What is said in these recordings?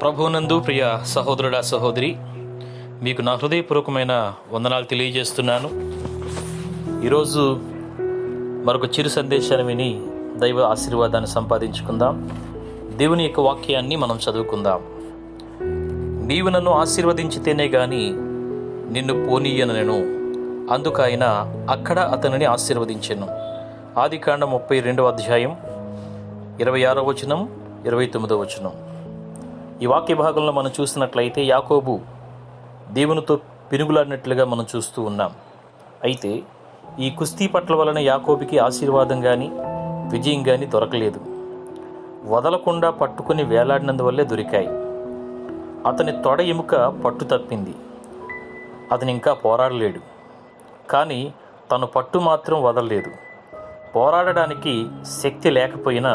ప్రభునందు ప్రియ సహోదరుడా సహోదరి మీకు నా హృదయపూర్వకమైన వందనాలు తెలియజేస్తున్నాను. ఈరోజు మరొక చిరు సందేశాన్ని విని దైవ ఆశీర్వాదాన్ని సంపాదించుకుందాం. దేవుని యొక్క వాక్యాన్ని మనం చదువుకుందాం. నీవు నన్ను ఆశీర్వదించితేనే గాని నిన్ను పోనీయనను. నేను అందుకు ఆయన అక్కడ అతనిని ఆశీర్వదించెను. ఆది కాండ ముప్పై రెండవ అధ్యాయం ఇరవై ఆరో వచనం ఇరవై తొమ్మిదో వచనం. ఈ వాక్య భాగంలో మనం చూసినట్లయితే యాకోబు దేవునితో పినుగులాడినట్లుగా మనం చూస్తూ ఉన్నాం. అయితే ఈ కుస్తీ పట్ల వలన యాకోబుకి ఆశీర్వాదం కానీ విజయం కానీ దొరకలేదు. వదలకుండా పట్టుకుని వేలాడినందువల్లే దొరికాయి. అతని తొడ ఎముక పట్టు తప్పింది. అతను ఇంకా పోరాడలేడు. కానీ తను పట్టు మాత్రం వదలలేదు. పోరాడడానికి శక్తి లేకపోయినా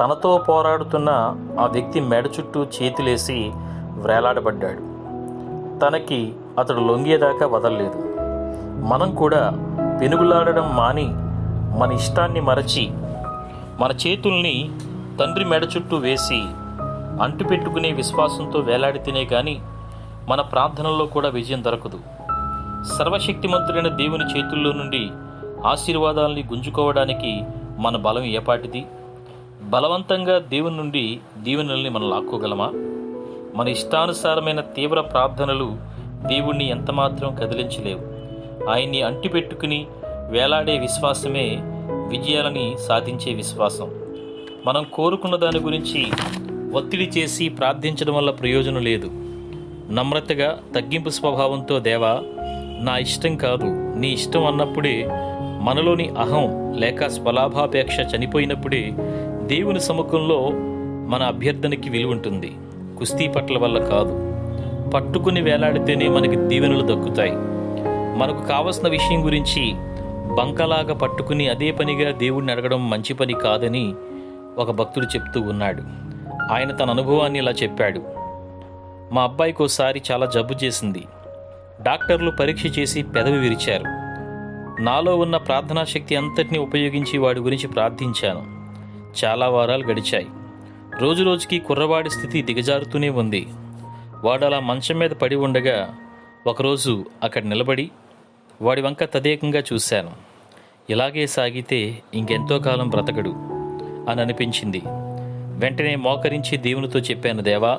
తనతో పోరాడుతున్న ఆ వ్యక్తి మెడ చుట్టూ చేతులేసి వ్రేలాడబడ్డాడు. తనకి అతడు లొంగేదాకా వదలలేదు. మనం కూడా పెనుగులాడడం మాని మన ఇష్టాన్ని మరచి మన చేతుల్ని తండ్రి మెడ చుట్టూ వేసి అంటుపెట్టుకునే విశ్వాసంతో వేలాడితేనే కానీ మన ప్రార్థనల్లో కూడా విజయం దొరకదు. సర్వశక్తిమంతుడైన దేవుని చేతుల్లో నుండి ఆశీర్వాదాలని గుంజుకోవడానికి మన బలం ఏపాటిది? బలవంతంగా దేవుని నుండి దీవెనల్ని మనం లాక్కోగలమా? మన ఇష్టానుసారమైన తీవ్ర ప్రార్థనలు దేవుణ్ణి ఎంతమాత్రం కదిలించలేవు. ఆయన్ని అంటిపెట్టుకుని వేలాడే విశ్వాసమే విజయాలని సాధించే విశ్వాసం. మనం కోరుకున్న దాని గురించి ఒత్తిడి చేసి ప్రార్థించడం వల్ల ప్రయోజనం లేదు. నమ్రతగా తగ్గింపు స్వభావంతో దేవా నా ఇష్టం కాదు. నీ ఇష్టం అన్నప్పుడే మనలోని అహం లేక స్వలాభాపేక్ష చనిపోయినప్పుడే దేవుని సముఖంలో మన అభ్యర్థనకి విలువ ఉంటుంది కుస్తీ పట్ల వల్ల కాదు. పట్టుకుని వేలాడితేనే మనకి దీవెనలు దక్కుతాయి. మనకు కావలసిన విషయం గురించి బంకలాగా పట్టుకుని అదే పనిగా దేవుడిని అడగడం మంచి పని కాదని ఒక భక్తుడు చెప్తూ ఉన్నాడు. ఆయన తన అనుభవాన్ని ఇలా చెప్పాడు. మా అబ్బాయికి ఒకసారి చాలా జబ్బు చేసింది. డాక్టర్లు పరీక్ష చేసి పెదవి విరిచారు. నాలో ఉన్న ప్రార్థనా శక్తి అంతటిని ఉపయోగించి వాడి గురించి ప్రార్థించాను. చాలా వారాలు గడిచాయి. రోజు రోజుకి కుర్రవాడి స్థితి దిగజారుతూనే ఉంది. వాడు అలా మంచం మీద పడి ఉండగా ఒకరోజు అక్కడ నిలబడి వాడి వంక తదేకంగా చూశాను. ఇలాగే సాగితే ఇంకెంతో కాలం బ్రతకడు అని అనిపించింది. వెంటనే మోకరించి దేవునితో చెప్పాను దేవా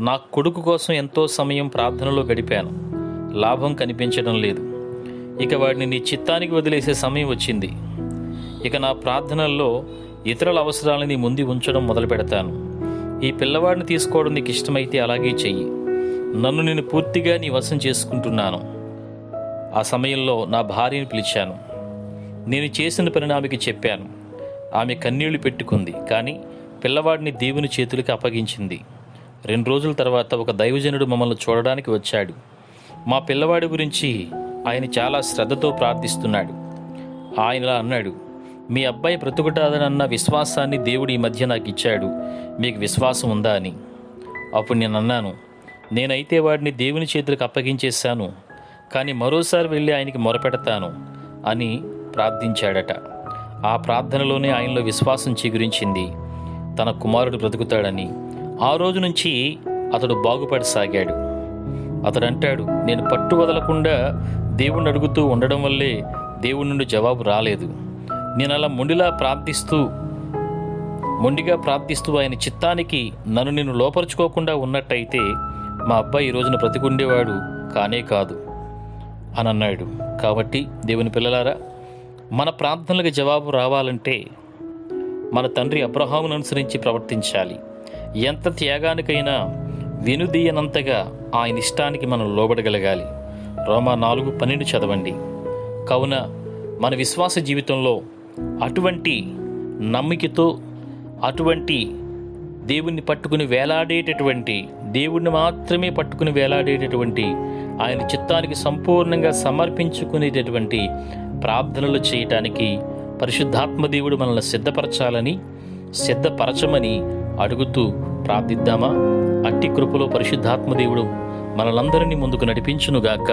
నా కొడుకు కోసం ఎంతో సమయం ప్రార్థనలో గడిపాను. లాభం కనిపించడం లేదు. ఇక వాడిని నీ చిత్తానికి వదిలేసే సమయం వచ్చింది. ఇక నా ప్రార్థనల్లో ఇతరుల అవసరాలని ముందు ఉంచడం మొదలు పెడతాను. ఈ పిల్లవాడిని తీసుకోవడం నీకు ఇష్టమైతే అలాగే చెయ్యి. నన్ను నేను పూర్తిగా నీ వశం చేసుకుంటున్నాను. ఆ సమయంలో నా భార్యని పిలిచాను. నేను చేసిన పని ఆమెకి చెప్పాను. ఆమె కన్నీళ్ళు పెట్టుకుంది కానీ పిల్లవాడిని దేవుని చేతులకి అప్పగించింది. రెండు రోజుల తర్వాత ఒక దైవజనుడు మమ్మల్ని చూడడానికి వచ్చాడు. మా పిల్లవాడి గురించి ఆయన చాలా శ్రద్ధతో ప్రార్థిస్తున్నాడు. ఆయనలా అన్నాడు మీ అబ్బాయి బ్రతుకుటాదనన్న విశ్వాసాన్ని దేవుడు ఈ మధ్య నాకు ఇచ్చాడు. మీకు విశ్వాసం ఉందా అని. అప్పుడు నేను అన్నాను నేనైతే వాడిని దేవుని చేతులకు అప్పగించేశాను కానీ మరోసారి వెళ్ళి ఆయనకి మొరపెడతాను అని ప్రార్థించాడట. ఆ ప్రార్థనలోనే ఆయనలో విశ్వాసం చిగురించింది. తన కుమారుడు బ్రతుకుతాడని. ఆ రోజు నుంచి అతడు బాగుపడసాగాడు. అతడు అంటాడు నేను పట్టు వదలకుండా దేవుణ్ణి అడుగుతూ ఉండడం వల్లే దేవుడి నుండి జవాబు రాలేదు. నేను అలా మొండిలా ప్రార్థిస్తూ మొండిగా ప్రార్థిస్తూ ఆయన చిత్తానికి నన్ను నేను లోపరుచుకోకుండా ఉన్నట్టయితే మా అబ్బాయి ఈ రోజున బ్రతికుండేవాడు కానే కాదు అని అన్నాడు కాబట్టి దేవుని పిల్లలారా మన ప్రార్థనలకు జవాబు రావాలంటే మన తండ్రి అబ్రహామును అనుసరించి ప్రవర్తించాలి. ఎంత త్యాగానికైనా వెనుదీయనంతగా ఆయన ఇష్టానికి మనం లోబడగలగాలి. రోమా నాలుగు పన్నెండు చదవండి. కావున మన విశ్వాస జీవితంలో అటువంటి నమ్మికతో అటువంటి దేవుణ్ణి పట్టుకుని వేలాడేటటువంటి దేవుణ్ణి మాత్రమే పట్టుకుని వేలాడేటటువంటి ఆయన చిత్తానికి సంపూర్ణంగా సమర్పించుకునేటటువంటి ప్రార్థనలు చేయటానికి పరిశుద్ధాత్మ దేవుడు మనల్ని సిద్ధపరచాలని సిద్ధపరచమని అడుగుతూ ప్రార్థిద్దామా? అట్టి కృపలో పరిశుద్ధాత్మ దేవుడు మనలందరినీ ముందుకు నడిపించునుగాక.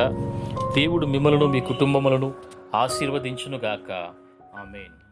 దేవుడు మిమ్మలను మీ కుటుంబములను ఆశీర్వదించునుగాక. Amen.